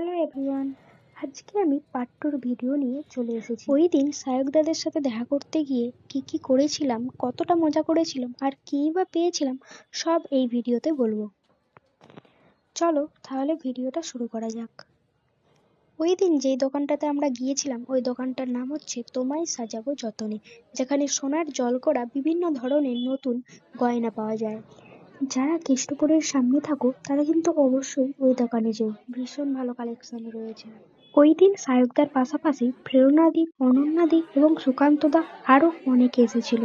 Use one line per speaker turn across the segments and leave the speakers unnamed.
Hello everyone আজকে আমি part টুর video নিয়ে চলে এসেছি। ওই দিন সায়কদাদের সাথে দেখা করতে গিয়ে কি কি করেছিলাম, কতটা মজা করেছিলাম, আর কী বা পেয়েছিলাম, সব এই ভিডিওতে বলব। চলো তাহলে ভিডিওটা শুরু করা যাক। ওই দিন যেই দোকানটাতে আমরা গিয়েছিলাম, ওই দোকানটার নাম হচ্ছে তোমায় সাজাবো যতনে, যেখানে সোনার জল করা বিভিন্ন ধরনের নতুন গয়না পাওয়া যায়। যারা কেষ্টপুরের সামনে থাকো তারা কিন্তু অবশ্যই ওই দোকানে যেও। ভীষণ ভালো কালেকশন রয়েছে। ওই দিন সায়কদার পাশাপাশি প্রেরণাদি অনন্যাদি এবং সুকান্তদা আরও অনেকে এসেছিল।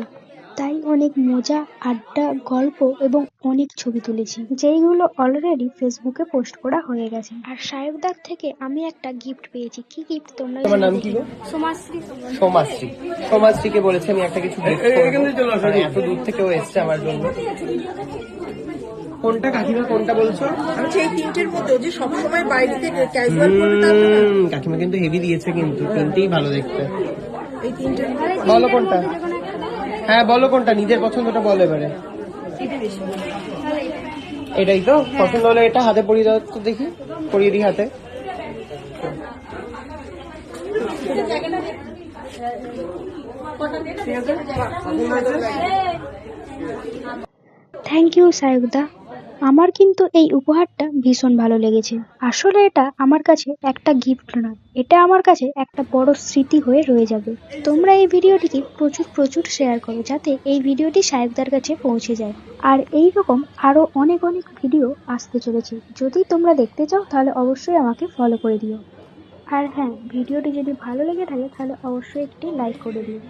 অনেক মজা আড্ডা গল্প এবং অনেক ছবি তুলেছি যেইগুলো অলরেডি ফেসবুকে পোস্ট করা হয়ে গেছে। আর সায়কদার থেকে আমি একটা গিফট পেয়েছি। কি গিফট তোমরা
তোমার নাম কি গো?
সমাশ্রী
সোমাশ্রী। সোমাশ্রীকে বলেছে আমি একটা কিছু gift করব। আর এত দূর থেকে ও এসছে আমার জন্য। কোনটা কাকিমা কোনটা বলছো?
আমি সেই তিনটের মধ্যে যে সবসময় বাইরে থেকে ক্যাজুয়াল পরে
হুম, কাকিমা কিন্তু হেভি দিয়েছে কিন্তু তিনটেই ভালো দেখতে।
এই তিনটের মধ্যে
বলো কোনটা? হ্যাঁ বলো কোনটা? নিজের পছন্দটা বলো এবারে। এটাই তো? পছন্দ হলে এটা হাতে পরিয়ে দাও তো দেখি। পরিয়ে দিই হাতে।
থ্যাংক ইউ সায়কদা আমার কিন্তু এই উপহারটা ভীষণ ভালো লেগেছে। আসলে এটা আমার কাছে একটা গিফট নয়, এটা আমার কাছে একটা বড় স্মৃতি হয়ে রয়ে যাবে। তোমরা এই ভিডিওটিকে প্রচুর প্রচুর শেয়ার করো যাতে এই ভিডিওটি সাহেবদার কাছে পৌঁছে যায়। আর এই রকম আরও অনেক অনেক ভিডিও আসতে চলেছে। যদি তোমরা দেখতে চাও, তাহলে অবশ্যই আমাকে ফলো করে দিও। আর হ্যাঁ ভিডিওটি যদি ভালো লেগে থাকে, তাহলে অবশ্যই একটি লাইক করে দিও।